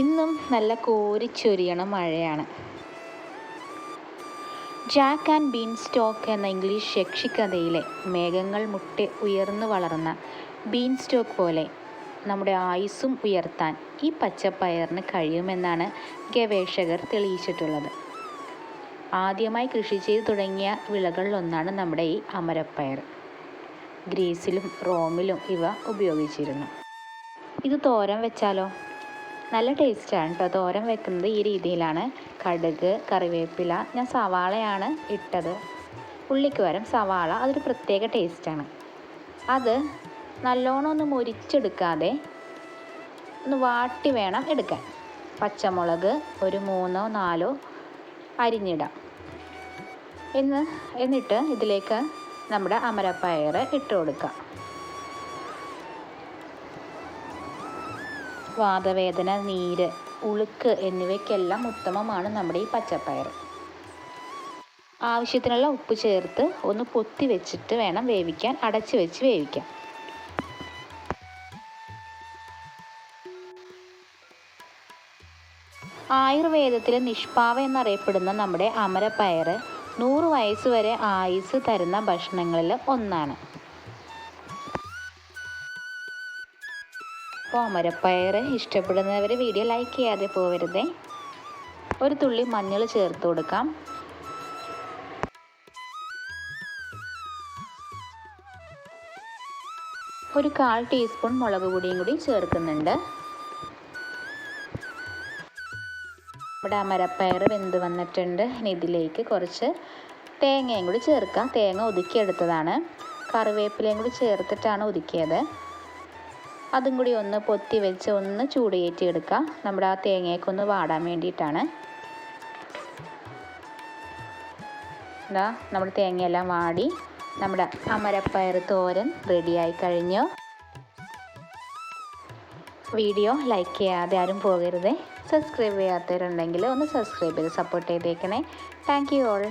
ഇന്നും നല്ല കോരിച്ചൊരിയണ മഴയാണ്. ജാക്ക് ആൻഡ് ബീൻ സ്റ്റോക്ക് എന്ന ഇംഗ്ലീഷ് യക്ഷിക്കഥയിലെ മേഘങ്ങൾ മുട്ടി ഉയർന്നു വളർന്ന ബീൻ സ്റ്റോക്ക് പോലെ നമ്മുടെ ആയുസ്സും ഉയർത്താൻ ഈ പച്ചപ്പയറിന് കഴിയുമെന്നാണ് ഗവേഷകർ തെളിയിച്ചിട്ടുള്ളത്. ആദ്യമായി കൃഷി ചെയ്തു തുടങ്ങിയ വിളകളിലൊന്നാണ് നമ്മുടെ ഈ അമരപ്പയർ. ഗ്രീസിലും റോമിലും ഇവ ഉപയോഗിച്ചിരുന്നു. ഇത് തോരൻ വെച്ചാലോ? നല്ല ടേസ്റ്റാണ് കേട്ടോ തോരൻ വെക്കുന്നത് ഈ രീതിയിലാണ്. കടുക് കറിവേപ്പില ഞാൻ സവാളയാണ് ഇട്ടത്. ഉള്ളിക്ക് പകരം സവാള. അതൊരു പ്രത്യേക ടേസ്റ്റാണ്. അത് നല്ലോണം ഒന്ന് മുരിച്ചെടുക്കാതെ ഒന്ന് വാട്ടി വേണം എടുക്കാൻ. പച്ചമുളക് ഒരു മൂന്നോ നാലോ അരിഞ്ഞിടാം. എന്ന് എന്നിട്ട് ഇതിലേക്ക് നമ്മുടെ അമരപ്പയർ ഇട്ട് കൊടുക്കാം. വാതവേദന നീര് ഉളുക്ക് എന്നിവയ്ക്കെല്ലാം ഉത്തമമാണ് നമ്മുടെ ഈ പച്ചപ്പയർ. ആവശ്യത്തിനുള്ള ഉപ്പ് ചേർത്ത് ഒന്ന് പൊത്തി വെച്ചിട്ട് വേണം വേവിക്കാൻ അടച്ച് വെച്ച് വേവിക്കാം ആയുർവേദത്തിലെ നിഷ്പാവ എന്നറിയപ്പെടുന്ന നമ്മുടെ അമരപ്പയർ നൂറ് വയസ്സ് വരെ ആയുസ് തരുന്ന ഭക്ഷണങ്ങളിൽ ഒന്നാണ്. അപ്പോൾ അമരപ്പയർ ഇഷ്ടപ്പെടുന്നവർ വീഡിയോ ലൈക്ക് ചെയ്യാതെ പോകരുതേ ഒരു തുള്ളി മഞ്ഞൾ ചേർത്ത് കൊടുക്കാം. ഒരു കാൽ ടീസ്പൂൺ മുളക് പൊടിയും കൂടി ചേർക്കുന്നുണ്ട്. നമ്മുടെ അമരപ്പയർ വെന്ത് വന്നിട്ടുണ്ട്. ഇനി ഇതിലേക്ക് കുറച്ച് തേങ്ങയും കൂടി ചേർക്കാം. തേങ്ങ ഒതുക്കിയെടുത്തതാണ്. കറിവേപ്പിലയും കൂടി ചേർത്തിട്ടാണ് ഒതുക്കിയത്. അതും കൂടി ഒന്ന് പൊത്തി വെച്ച് ഒന്ന് ചൂട് കയറ്റിയെടുക്കുക നമ്മുടെ ആ തേങ്ങയൊക്കെ ഒന്ന് വാടാൻ വേണ്ടിയിട്ടാണ്. എന്താ നമ്മുടെ തേങ്ങയെല്ലാം വാടി. നമ്മുടെ അമരപ്പയർ തോരൻ റെഡിയായി കഴിഞ്ഞു. വീഡിയോ ലൈക്ക് ചെയ്യാതെ ആരും പോകരുതേ. സബ്സ്ക്രൈബ് ചെയ്യാത്തവരുണ്ടെങ്കിൽ ഒന്ന് സബ്സ്ക്രൈബ് ചെയ്ത് സപ്പോർട്ട് ചെയ്തേക്കണേ. Thank you all.